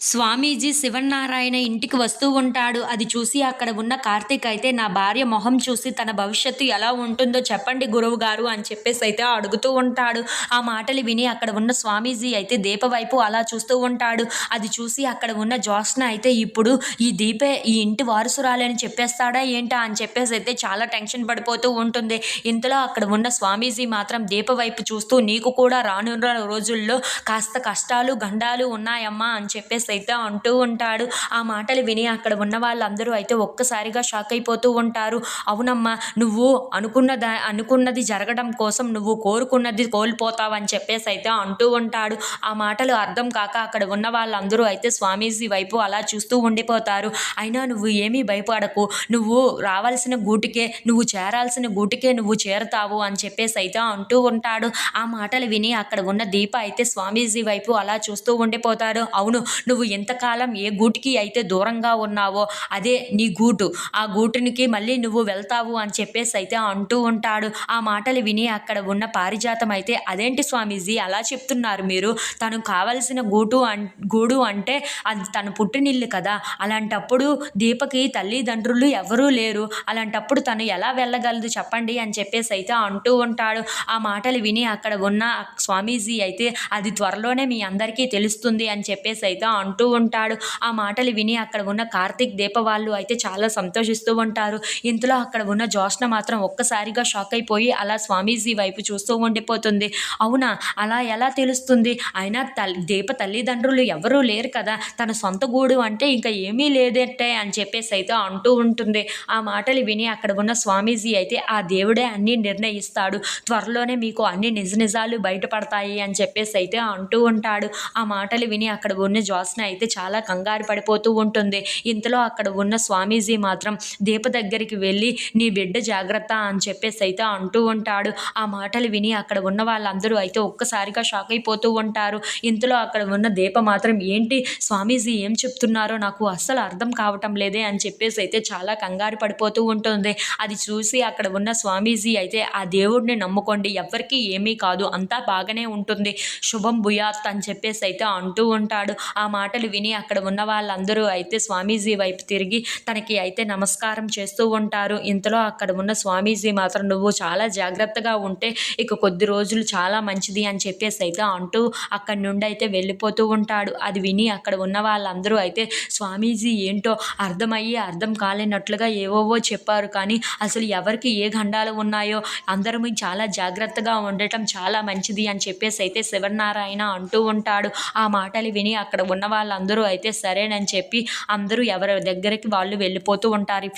స్వామీజీ శివన్నారాయణ ఇంటికి వస్తూ ఉంటాడు. అది చూసి అక్కడ ఉన్న కార్తీక్ అయితే నా భార్య మొహం చూసి తన భవిష్యత్తు ఎలా ఉంటుందో చెప్పండి గురువు గారు అని చెప్పేసి అయితే అడుగుతూ ఉంటాడు. ఆ మాటలు విని అక్కడ ఉన్న స్వామీజీ అయితే దీప వైపు అలా చూస్తూ ఉంటాడు. అది చూసి అక్కడ ఉన్న జ్యోత్స్న అయితే ఇప్పుడు ఈ దీపే ఈ ఇంటి వారసురాలని చెప్పేస్తాడా ఏంటా అని చెప్పేసి అయితే చాలా టెన్షన్ పడిపోతూ ఉంటుంది. ఇంతలో అక్కడ ఉన్న స్వామీజీ మాత్రం దీప వైపు చూస్తూ నీకు కూడా రానున్న రోజుల్లో కాస్త కష్టాలు గండాలు ఉన్నాయమ్మా అని చెప్పేసి అయితే అంటూ ఉంటాడు. ఆ మాటలు విని అక్కడ ఉన్న వాళ్ళందరూ అయితే ఒక్కసారిగా షాక్ అయిపోతూ ఉంటారు. అవునమ్మా నువ్వు అనుకున్న దా అనుకున్నది జరగడం కోసం నువ్వు కోరుకున్నది కోల్పోతావని చెప్పేసి అయితే అంటూ ఉంటాడు. ఆ మాటలు అర్థం కాక అక్కడ ఉన్న వాళ్ళందరూ అయితే స్వామీజీ వైపు అలా చూస్తూ ఉండిపోతారు. అయినా నువ్వు ఏమీ భయపడకు. నువ్వు రావాల్సిన గూటికే నువ్వు చేరాల్సిన గూటికే నువ్వు చేరుతావు అని చెప్పేసి అయితే అంటూ ఉంటాడు. ఆ మాటలు విని అక్కడ ఉన్న దీప అయితే స్వామీజీ వైపు అలా చూస్తూ ఉండిపోతాడు. అవును నువ్వు నువ్వు ఎంతకాలం ఏ గూటికి అయితే దూరంగా ఉన్నావో అదే నీ గూటు. ఆ గూటునికి మళ్ళీ నువ్వు వెళ్తావు అని చెప్పేసి అయితే అంటూ ఉంటాడు. ఆ మాటలు విని అక్కడ ఉన్న పారిజాతం అయితే అదేంటి స్వామీజీ అలా చెప్తున్నారు మీరు? తను కావలసిన గూటు అన్ గూడు అంటే అది తన పుట్టినిల్లు కదా? అలాంటప్పుడు దీపకి తల్లిదండ్రులు ఎవరూ లేరు. అలాంటప్పుడు తను ఎలా వెళ్ళగలదు చెప్పండి అని చెప్పేసి అయితే అంటూ ఉంటాడు. ఆ మాటలు విని అక్కడ ఉన్న స్వామీజీ అయితే అది త్వరలోనే మీ అందరికీ తెలుస్తుంది అని చెప్పేసి అయితే అంటూ ఉంటాడు. ఆ మాటలు విని అక్కడ ఉన్న కార్తీక్ దీప వాళ్ళు అయితే చాలా సంతోషిస్తూ ఉంటారు. ఇంతలో అక్కడ ఉన్న జోష్న మాత్రం ఒక్కసారిగా షాక్ అయిపోయి అలా స్వామీజీ వైపు చూస్తూ ఉండిపోతుంది. అవునా? అలా ఎలా తెలుస్తుంది? అయినా తల్లి దీప తల్లిదండ్రులు ఎవరూ లేరు కదా. తన సొంత గూడు అంటే ఇంకా ఏమీ లేదంటే అని చెప్పేసి అయితే అంటూ ఉంటుంది. ఆ మాటలు విని అక్కడ ఉన్న స్వామీజీ అయితే ఆ దేవుడే అన్నీ నిర్ణయిస్తాడు. త్వరలోనే మీకు అన్ని నిజ నిజాలు బయటపడతాయి అని చెప్పేసి అయితే అంటూ ఉంటాడు. ఆ మాటలు విని అక్కడ ఉన్న జోస్న అయితే చాలా కంగారు పడిపోతూ ఉంటుంది. ఇంతలో అక్కడ ఉన్న స్వామీజీ మాత్రం దీప దగ్గరికి వెళ్ళి నీ బిడ్డ జాగ్రత్త అని చెప్పేసి అయితే అంటూ ఉంటాడు. ఆ మాటలు విని అక్కడ ఉన్న వాళ్ళందరూ అయితే ఒక్కసారిగా షాక్ అయిపోతూ ఉంటారు. ఇంతలో అక్కడ ఉన్న దీప మాత్రం ఏంటి స్వామీజీ ఏం చెప్తున్నారో నాకు అస్సలు అర్థం కావటం లేదే అని చెప్పేసి అయితే చాలా కంగారు పడిపోతూ ఉంటుంది. అది చూసి అక్కడ ఉన్న స్వామీజీ అయితే ఆ దేవుడిని నమ్ముకోండి ఎవరికి ఏమీ కాదు అంతా బాగానే ఉంటుంది. శుభం భుయాత్ అని చెప్పేసి అయితే అంటూ ఉంటాడు. ఆ మాటలు విని అక్కడ ఉన్న వాళ్ళందరూ అయితే స్వామీజీ వైపు తిరిగి తనకి అయితే నమస్కారం చేస్తూ ఉంటారు. ఇంతలో అక్కడ ఉన్న స్వామీజీ మాత్రం నువ్వు చాలా జాగ్రత్తగా ఉంటే ఇక కొద్ది రోజులు చాలా మంచిది అని చెప్పేసి అయితే అంటూ అక్కడి నుండి అయితే వెళ్ళిపోతూ ఉంటాడు. అది విని అక్కడ ఉన్న వాళ్ళందరూ అయితే స్వామీజీ ఏంటో అర్థమయ్యి అర్థం కాలేనట్లుగా ఏవోవో చెప్పారు. కానీ అసలు ఎవరికి ఏ గండాలు ఉన్నాయో అందరం చాలా జాగ్రత్తగా ఉండటం చాలా మంచిది అని చెప్పేసి అయితే శివనారాయణ అంటూ ఉంటాడు. ఆ మాటలు విని అక్కడ ఉన్న వాళ్ళందరూ అయితే సరేనని చెప్పి అందరూ ఎవరి దగ్గరికి వాళ్ళు వెళ్ళిపోతూ ఉంటారు.